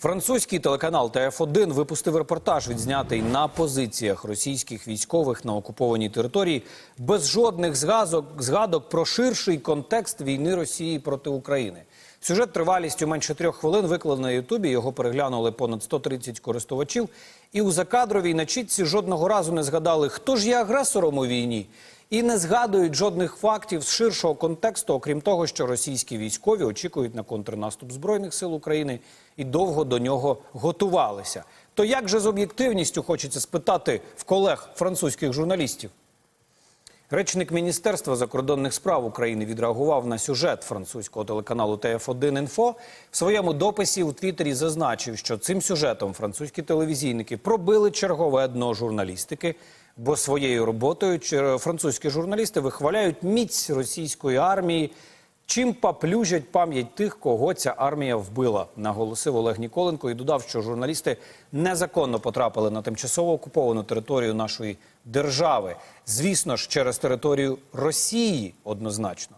Французький телеканал ТФ1 випустив репортаж, відзнятий на позиціях російських військових на окупованій території, без жодних згадок, згадок про ширший контекст війни Росії проти України. Сюжет тривалістю менше трьох хвилин викладено на Ютубі. Його переглянули понад 130 користувачів. І у закадровій начітці жодного разу не згадали, хто ж є агресором у війні. І не згадують жодних фактів з ширшого контексту, окрім того, що російські військові очікують на контрнаступ збройних сил України і довго до нього готувалися. То як же з об'єктивністю хочеться спитати в колег французьких журналістів? Речник Міністерства закордонних справ України відреагував на сюжет французького телеканалу ТФ1 Інфо. В своєму дописі у Твіттері зазначив, що цим сюжетом французькі телевізійники пробили чергове дно журналістики, бо своєю роботою чер- французькі журналісти вихваляють міць російської армії, чим поплюжать пам'ять тих, кого ця армія вбила, наголосив Олег Ніколенко і додав, що журналісти незаконно потрапили на тимчасово окуповану територію нашої держави. Звісно ж, через територію Росії однозначно.